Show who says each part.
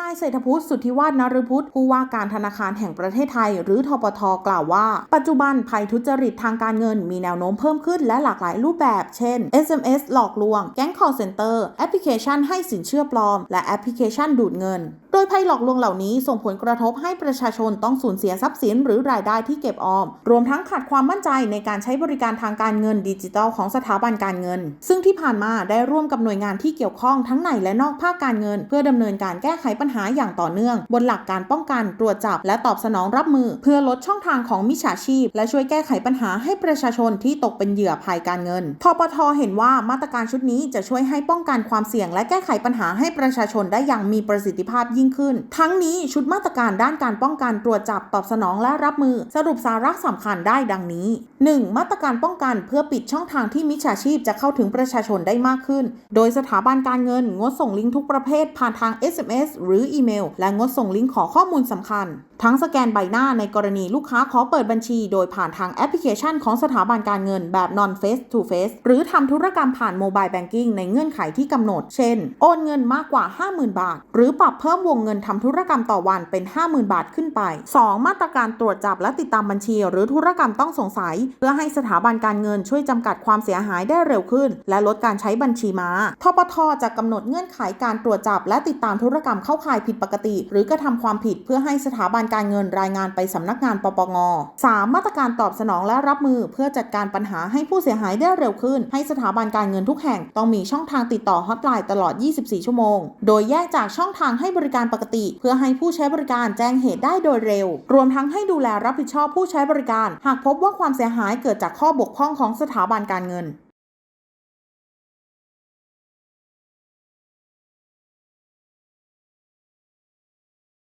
Speaker 1: นายเศรษฐพุทธสุทธิวาฒนฤพุทธผู้ว่าการธนาคารแห่งประเทศไทย หรือทปทกล่าวว่า ปัจจุบันภัยทุจริตทางการเงินมีแนวโน้มเพิ่มขึ้นและหลากหลายรูปแบบ เช่น SMS หลอกลวง แก๊ง call center แอปพลิเคชันให้สินเชื่อปลอม และแอปพลิเคชันดูดเงิน โดยภัยหลอกลวงเหล่านี้ส่งผลกระทบให้ประชาชนต้องสูญเสียทรัพย์สินหรือรายได้ที่เก็บออม รวมทั้งขาดความมั่นใจในการใช้บริการทางการเงินดิจิทัลของสถาบันการเงิน ซึ่งที่ผ่านมาได้ร่วมกับหน่วยงานที่เกี่ยวข้องทั้งในและนอกภาคการเงิน เพื่อดำเนินการแก้ไขปัญัญหาอย่างต่อเนื่อง บนหลักการป้องกันตรวจจับ และตอบสนองรับมือ เพื่อลดช่องทางของมิจฉาชีพ และช่วยแก้ไขปัญหาให้ประชาชนที่ตกเป็นเหยื่อภัยการเงินทปทเห็นว่ามาตรการชุดนี้จะช่วยให้ป้องกันความเสี่ยง และแก้ไขปัญหาให้ประชาชนได้อย่างมีประสิทธิภาพยิ่งขึ้น ทั้งนี้ชุดมาตรการด้านการป้องกันตรวจจับตอบสนองและรับมือ สรุปสาระสำคัญได้ดังนี้ 1. มาตรการป้องกันเพื่อปิดช่องทางที่มิจฉาชีพจะเข้าถึงประชาชนได้มากขึ้น โดยสถาบันการเงินงดส่งลิงก์ทุกประเภทผ่านทาง SMS หรือืออีเมล และงดส่งลิงก์ขอข้อมูลสำคัญ ทั้งสแกนใบหน้าในกรณีลูกค้าขอเปิดบัญชี โดยผ่านทางแอปพลิเคชันของสถาบันการเงินแบบ non face to face หรือทำธุรกรรมผ่านโมบายแบงกิ้งในเงื่อนไขที่กำหนด เช่น โอนเงินมากกว่า 50,000 บาท หรือปรับเพิ่มวงเงินทำธุรกรรมต่อวันเป็น 50,000 บาทขึ้นไป 2. มาตรการตรวจจับและติดตามบัญชี หรือธุรกรรมต้องสงสัย เพื่อให้สถาบันการเงินช่วยจำกัดความเสียหายได้เร็วขึ้น และลดการใช้บัญชีม้าทปทจะกำหนดเงื่อนไขการตรวจจับและติดตามธุรกรรมเข้าข่ายผิดปกติ หรือกระทำความผิดเพื่อให้สถาบันการเงินรายงานไปสำนักงานปปง 3. มาตรการตอบสนองและรับมือเพื่อจัดการปัญหาให้ผู้เสียหายได้เร็วขึ้น ให้สถาบันการเงินทุกแห่งต้องมีช่องทางติดต่อฮอตไลน์ตลอด 24 ชั่วโมง โดยแยกจากช่องทางให้บริการปกติ เพื่อให้ผู้ใช้บริการแจ้งเหตุได้โดยเร็ว รวมทั้งให้ดูแลรับผิดชอบผู้ใช้บริการ หากพบว่าความเสียหายเกิดจากข้อบกพร่องของสถาบันการเงิน